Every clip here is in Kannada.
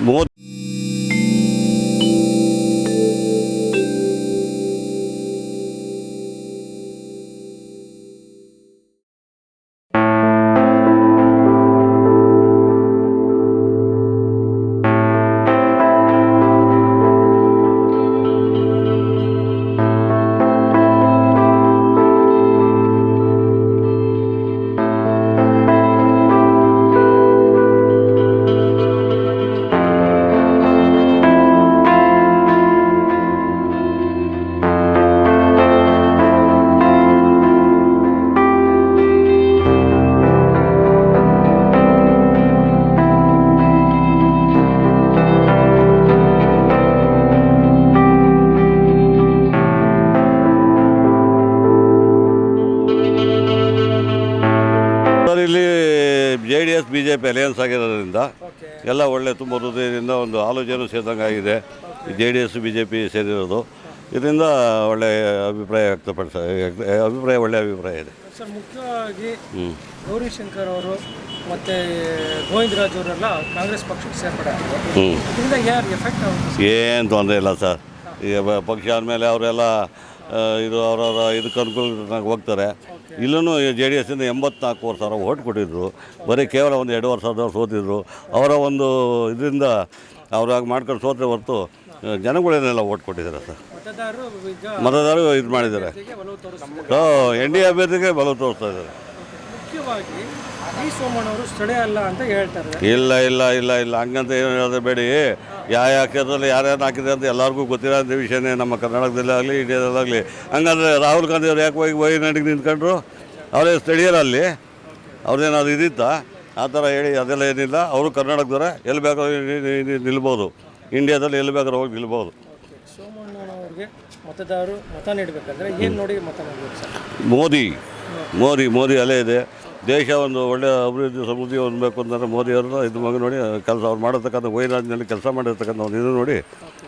ಮೋದಿ ಆಗಿರೋದ್ರಿಂದ ಎಲ್ಲ ಒಳ್ಳೆ ತುಂಬ ಹೃದಯದಿಂದ ಒಂದು ಆಲೋಚನೆ ಸೇರಿದಂಗೆ ಆಗಿದೆ. J D S B J P ಸೇರಿರೋದು. ಇದರಿಂದ ಒಳ್ಳೆ ಅಭಿಪ್ರಾಯ ವ್ಯಕ್ತಪಡಿಸ ಅಭಿಪ್ರಾಯ ಒಳ್ಳೆಯ ಅಭಿಪ್ರಾಯ ಇದೆ. ಸರ್ ಮುಖ್ಯವಾಗಿ ಗೌರಿಶಂಕರ್ ಅವರು ಮತ್ತು ಗೋವಿಂದರಾಜ್ ಅವರೆಲ್ಲ ಕಾಂಗ್ರೆಸ್ ಪಕ್ಷಕ್ಕೆ ಸೇರ್ಪಡೆ ಏನು ತೊಂದರೆ ಇಲ್ಲ ಸರ್. ಈಗ ಪಕ್ಷ ಆದಮೇಲೆ ಅವರೆಲ್ಲ ಇದು ಅವರವರ ಇದಕ್ಕೆ ಅನುಕೂಲ ಹೋಗ್ತಾರೆ. ಇಲ್ಲೂ ಜೆ ಡಿ ಎಸ್ಸಿಂದ ಎಂಬತ್ನಾಲ್ಕೂವರೆ ಸಾವಿರ ಓಟ್ ಕೊಟ್ಟಿದ್ದರು ಬರೀ ಕೇವಲ ಒಂದು ಎರಡೂವರೆ ವರ್ಷದವ್ರು ಸೋತಿದ್ರು. ಅವರ ಒಂದು ಇದರಿಂದ ಅವ್ರಾಗ ಮಾಡ್ಕೊಂಡು ಸೋತ್ರೆ ಹೊರತು ಜನಗಳೇನೆಲ್ಲ ಓಟ್ ಕೊಟ್ಟಿದ್ದಾರೆ ಸರ್. ಮತದಾರರು ಇದು ಮಾಡಿದ್ದಾರೆ. ಸೊ ಎನ್ ಡಿ ಎ ಅಭ್ಯರ್ಥಿಗೆ ಬಲವು ತೋರಿಸ್ತಾ ಇದ್ದಾರೆ. ಮುಖ್ಯವಾಗಿ ವಿ ಸೋಮಣ್ಣವರು ಸ್ಥಳೀಯ ಅಲ್ಲ ಅಂತ ಹೇಳ್ತಾರೆ. ಇಲ್ಲ ಇಲ್ಲ ಇಲ್ಲ ಇಲ್ಲ. ಹಂಗಂತ ಏನು ಹೇಳೋದು ಬೇಡಿ. ಯಾವ ಯಾವ ಕ್ಷೇತ್ರದಲ್ಲಿ ಯಾರ್ಯಾರು ಹಾಕಿದೆ ಅಂತ ಎಲ್ಲರಿಗೂ ಗೊತ್ತಿರೋ ವಿಷಯನೇ ನಮ್ಮ ಕರ್ನಾಟಕದಲ್ಲೇ ಆಗಲಿ ಇಂಡಿಯಾದಲ್ಲಾಗಲಿ ಹಂಗಂದ್ರೆ ರಾಹುಲ್ ಗಾಂಧಿ ಅವ್ರು ಯಾಕೆ ಹೋಗಿ ವೈನಾಡಿಗೆ ನಿಂತ್ಕೊಂಡ್ರು? ಅವರೇ ಸ್ಥಳೀಯರಲ್ಲಿ ಅವ್ರದ್ದೇನಾದ್ರು ಇದಿತ್ತಾ? ಆ ಥರ ಹೇಳಿ ಅದೆಲ್ಲ ಏನಿಲ್ಲ. ಅವರು ಕರ್ನಾಟಕದವರೇ. ಎಲ್ಲಿ ಬೇಕಾದ್ರೂ ನಿಲ್ಬೋದು. ಇಂಡಿಯಾದಲ್ಲಿ ಎಲ್ಲಿ ಬೇಕಾದ್ರೂ ಹೋಗಿ ನಿಲ್ಬೋದು. ಸೋಮಣ್ಣನವ್ರಿಗೆ ಮತದಾರರು ಮತ ನೀಡಬೇಕಂದ್ರೆ ಏನು ನೋಡಿ ಮತ ನೀಡಬೇಕು ಸರ್? ಮೋದಿ. ಮೋದಿ ಮೋದಿ ಅಲೆ ಇದೆ. ದೇಶ ಒಂದು ಒಳ್ಳೆಯ ಅಭಿವೃದ್ಧಿ ಸಮೃದ್ಧಿ ಹೊಂದಬೇಕು ಅಂತಂದರೆ ಮೋದಿ ಅವರು ಇದು ಮಗ ನೋಡಿ ಕೆಲಸ ಅವ್ರು ಮಾಡಿರ್ತಕ್ಕಂಥ ವೈರಾಜ್ನಲ್ಲಿ ಕೆಲಸ ಮಾಡಿರ್ತಕ್ಕಂಥ ಒಂದು ಇದು ನೋಡಿ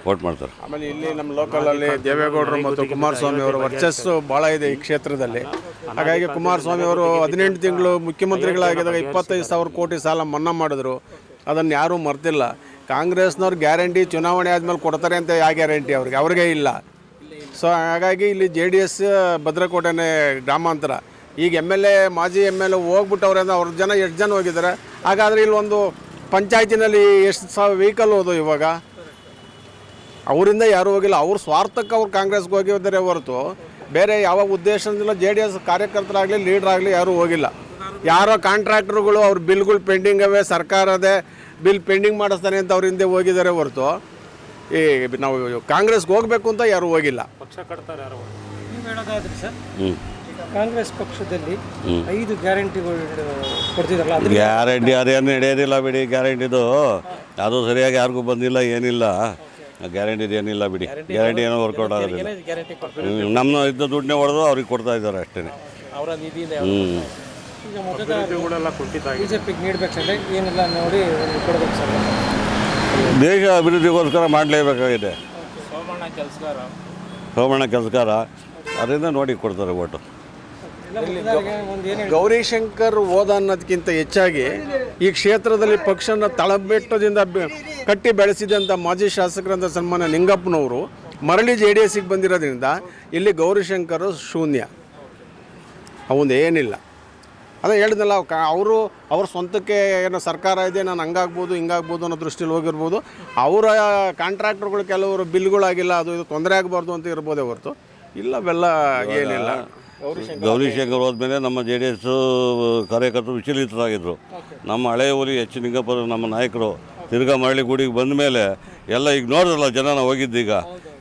ವೋಟ್ ಮಾಡ್ತಾರೆ. ಆಮೇಲೆ ಇಲ್ಲಿ ನಮ್ಮ ಲೋಕಲಲ್ಲಿ ದೇವೇಗೌಡರು ಮತ್ತು ಕುಮಾರಸ್ವಾಮಿ ಅವರು ವರ್ಚಸ್ಸು ಭಾಳ ಇದೆ ಈ ಕ್ಷೇತ್ರದಲ್ಲಿ. ಹಾಗಾಗಿ ಕುಮಾರಸ್ವಾಮಿ ಅವರು ಹದಿನೆಂಟು ತಿಂಗಳು ಮುಖ್ಯಮಂತ್ರಿಗಳಾಗಿದ್ದಾಗ ಇಪ್ಪತ್ತೈದು ಸಾವಿರ ಕೋಟಿ ಸಾಲ ಮನ್ನಾ ಮಾಡಿದ್ರು. ಅದನ್ನು ಯಾರೂ ಮರ್ತಿಲ್ಲ ಕಾಂಗ್ರೆಸ್ನವ್ರು ಗ್ಯಾರಂಟಿ ಚುನಾವಣೆ ಆದಮೇಲೆ ಕೊಡ್ತಾರೆ ಅಂತ ಯಾವ ಗ್ಯಾರಂಟಿ ಅವ್ರಿಗೆ? ಅವ್ರಿಗೆ ಇಲ್ಲ. ಸೊ ಹಾಗಾಗಿ ಇಲ್ಲಿ ಜೆ ಡಿ ಎಸ್ ಭದ್ರಕೋಟೆನೇ ಗ್ರಾಮಾಂತರ. ಈಗ ಎಂ ಎಲ್ ಎ, ಮಾಜಿ ಎಂ ಎಲ್ ಎ ಹೋಗ್ಬಿಟ್ಟವ್ರೆ ಅವ್ರಿಂದ ಅವ್ರ ಜನ ಎಷ್ಟು ಜನ ಹೋಗಿದ್ದಾರೆ? ಹಾಗಾದರೆ ಇಲ್ಲಿ ಒಂದು ಪಂಚಾಯತಿನಲ್ಲಿ ಎಷ್ಟು ಸಾವಿರ ವೆಹಿಕಲ್ ಹೋದು ಇವಾಗ? ಅವರಿಂದ ಯಾರೂ ಹೋಗಿಲ್ಲ. ಅವ್ರ ಸ್ವಾರ್ಥಕ್ಕೆ ಅವ್ರು ಕಾಂಗ್ರೆಸ್ಗೆ ಹೋಗಿದ್ದಾರೆ ಹೊರತು. ಬೇರೆ ಯಾವ ಉದ್ದೇಶದಿಂದ ಜೆ ಡಿ ಎಸ್ ಕಾರ್ಯಕರ್ತರಾಗಲಿ ಲೀಡ್ರ್ ಆಗಲಿ ಯಾರೂ ಹೋಗಿಲ್ಲ. ಯಾರೋ ಕಾಂಟ್ರಾಕ್ಟ್ರುಗಳು ಅವ್ರ ಬಿಲ್ಗಳು ಪೆಂಡಿಂಗ್ ಅವೆ ಸರ್ಕಾರದೇ ಬಿಲ್ ಪೆಂಡಿಂಗ್ ಮಾಡಿಸ್ತಾನೆ ಅಂತ ಅವ್ರ ಹಿಂದೆ ಹೋಗಿದ್ದಾರೆ ಹೊರತು. ಈ ನಾವು ಕಾಂಗ್ರೆಸ್ಗೆ ಹೋಗಬೇಕು ಅಂತ ಯಾರೂ ಹೋಗಿಲ್ಲ. ನೀವು ಹೇಳೋದಾದ್ರೆ ಸರ್ ಹ್ಞೂ ಕಾಂಗ್ರೆಸ್ ಪಕ್ಷದಲ್ಲಿ ಐದು ಗ್ಯಾರಂಟಿಗಳು ಕೊಡ್ತಿದ್ರಲ್ಲ ಗ್ಯಾರಂಟಿ ಅದೇನು ನಡೆಯೋದಿಲ್ಲ ಬಿಡಿ ಗ್ಯಾರಂಟಿದು. ಅದು ಸರಿಯಾಗಿ ಯಾರಿಗೂ ಬಂದಿಲ್ಲ ಏನಿಲ್ಲ. ಗ್ಯಾರಂಟಿದು ಏನಿಲ್ಲ ಬಿಡಿ. ಗ್ಯಾರಂಟಿ ಏನೋ ವರ್ಕೌಟ್ ಆಗೋದಿಲ್ಲ. ಗ್ಯಾರಂಟಿ ಹ್ಮ್, ನಮ್ಮ ಇದ್ದ ದುಡ್ಡನ್ನೇ ಹೊಡೆದು ಅವ್ರಿಗೆ ಕೊಡ್ತಾ ಇದ್ದಾರೆ ಅಷ್ಟೇ. ಅವರ ನಿಧಿಯಿಂದ ಹ್ಞೂ ಈಗ ಮತದಾರರು ಬಿ ಜೆ ಪಿಗೆ ನೀಡಬೇಕಂದ್ರೆ ಏನೆಲ್ಲ ನೋಡಿ ಕೊಡ್ಬೇಕು ಸರ್. ದೇಶ ಅಭಿವೃದ್ಧಿಗೋಸ್ಕರ ಮಾಡಲೇಬೇಕಾಗಿದೆ. ಸೋಮಣ್ಣ ಕೆಲಸಗಾರ? ಸೋಮಣ್ಣ ಅದರಿಂದ ನೋಡಿ ಕೊಡ್ತಾರೆ ಓಟು. ಗೌರಿಶಂಕರ್ ಹೋದ ಅನ್ನೋದಕ್ಕಿಂತ ಹೆಚ್ಚಾಗಿ ಈ ಕ್ಷೇತ್ರದಲ್ಲಿ ಪಕ್ಷನ ತಳಬೆಟ್ಟದಿಂದ ಕಟ್ಟಿ ಬೆಳೆಸಿದಂಥ ಮಾಜಿ ಶಾಸಕರಂತ ಸನ್ಮಾನ ನಿಂಗಪ್ಪನವರು ಮರಳಿ ಜೆ ಡಿ ಎಸ್ಸಿಗೆ ಬಂದಿರೋದ್ರಿಂದ ಇಲ್ಲಿ ಗೌರಿಶಂಕರ್ ಶೂನ್ಯ. ಅವನು ಏನಿಲ್ಲ. ಅದೇ ಹೇಳಿದ್ನಲ್ಲ ಅವರು, ಅವ್ರ ಸ್ವಂತಕ್ಕೆ ಏನೋ ಸರ್ಕಾರ ಇದೆ, ನಾನು ಹಂಗಾಗ್ಬೋದು, ಹಿಂಗಾಗ್ಬೋದು ಅನ್ನೋ ದೃಷ್ಟಿಲಿ ಹೋಗಿರ್ಬೋದು. ಅವರ ಕಾಂಟ್ರಾಕ್ಟರ್ಗಳು ಕೆಲವರು ಬಿಲ್ಗಳಾಗಿಲ್ಲ, ಅದು ಇದು ತೊಂದರೆ ಆಗಬಾರ್ದು ಅಂತ ಇರ್ಬೋದೇ ಹೊರತು. ಇಲ್ಲ, ಬೆಲ್ಲ ಏನಿಲ್ಲ. ಗೌರಿಶಂಕರ್ ಹೋದ್ಮೇಲೆ ನಮ್ಮ ಜೆ ಡಿ ಎಸ್ ಕಾರ್ಯಕರ್ತರು ವಿಚಲಿತರಾಗಿದ್ದರು ನಮ್ಮ ಹಳೆಯ ಊರಿ ಎಚ್ ನಿಂಗಪ್ಪರು, ನಮ್ಮ ನಾಯಕರು ತಿರ್ಗಾ ಮರಳಿ ಗುಡಿಗೆ ಬಂದ ಮೇಲೆ ಎಲ್ಲ ಈಗ ನೋಡಿದ್ರಲ್ಲ ಜನ ಹೋಗಿದ್ದೀಗ.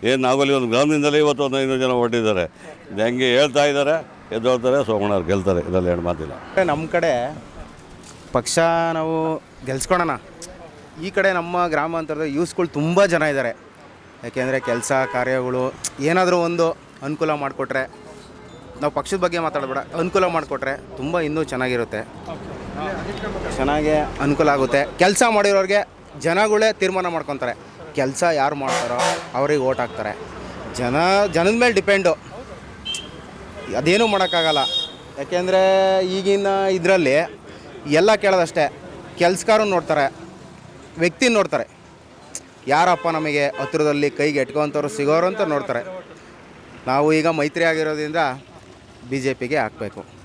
ಏನು ನಾವಲ್ಲಿ ಒಂದು ಗ್ರಾಮದಿಂದಲೇ ಇವತ್ತು ಒಂದು ಐನೂರು ಜನ ಹೊರಟಿದ್ದಾರೆ. ಹೆಂಗೆ ಹೇಳ್ತಾ ಇದ್ದಾರೆ ಎದ್ದೋಳ್ತಾರೆ, ಸೋಮಣ್ಣವ್ರು ಗೆಲ್ತಾರೆ. ಇದರಲ್ಲಿ ಎರಡು ಮಾತಿಲ್ಲ. ನಮ್ಮ ಕಡೆ ಪಕ್ಷ ನಾವು ಗೆಲ್ಸ್ಕೊಳೋಣ. ಈ ಕಡೆ ನಮ್ಮ ಗ್ರಾಮಾಂತರದ ಯೂಸ್ಗಳು ತುಂಬ ಜನ ಇದ್ದಾರೆ. ಯಾಕೆಂದರೆ ಕೆಲಸ, ಕಾರ್ಯಗಳು, ಏನಾದರೂ ಒಂದು ಅನುಕೂಲ ಮಾಡಿಕೊಟ್ರೆ, ನಾವು ಪಕ್ಷದ ಬಗ್ಗೆ ಮಾತಾಡಬೇಡ, ಅನುಕೂಲ ಮಾಡಿಕೊಟ್ರೆ ತುಂಬ ಇನ್ನೂ ಚೆನ್ನಾಗಿರುತ್ತೆ. ಚೆನ್ನಾಗಿ ಅನುಕೂಲ ಆಗುತ್ತೆ. ಕೆಲಸ ಮಾಡಿರೋರಿಗೆ ಜನಗಳೇ ತೀರ್ಮಾನ ಮಾಡ್ಕೊತಾರೆ. ಕೆಲಸ ಯಾರು ಮಾಡ್ತಾರೋ ಅವ್ರಿಗೆ ಓಟ್ ಹಾಕ್ತಾರೆ. ಜನ, ಜನದ ಮೇಲೆ ಡಿಪೆಂಡು. ಅದೇನೂ ಮಾಡೋಕ್ಕಾಗಲ್ಲ. ಯಾಕೆಂದರೆ ಈಗಿನ ಇದರಲ್ಲಿ ಎಲ್ಲ ಕೇಳೋದಷ್ಟೇ. ಕೆಲಸಕಾರು ನೋಡ್ತಾರೆ ವ್ಯಕ್ತಿ ನೋಡ್ತಾರೆ. ಯಾರಪ್ಪ ನಮಗೆ ಹತ್ತಿರದಲ್ಲಿ ಕೈಗೆ ಎಟ್ಕೊಂಥವ್ರು ಸಿಗೋರು ಅಂತ ನೋಡ್ತಾರೆ. ನಾವು ಈಗ ಮೈತ್ರಿ ಆಗಿರೋದ್ರಿಂದ ಬಿ ಜೆ ಪಿಗೆ ಹಾಕಬೇಕು.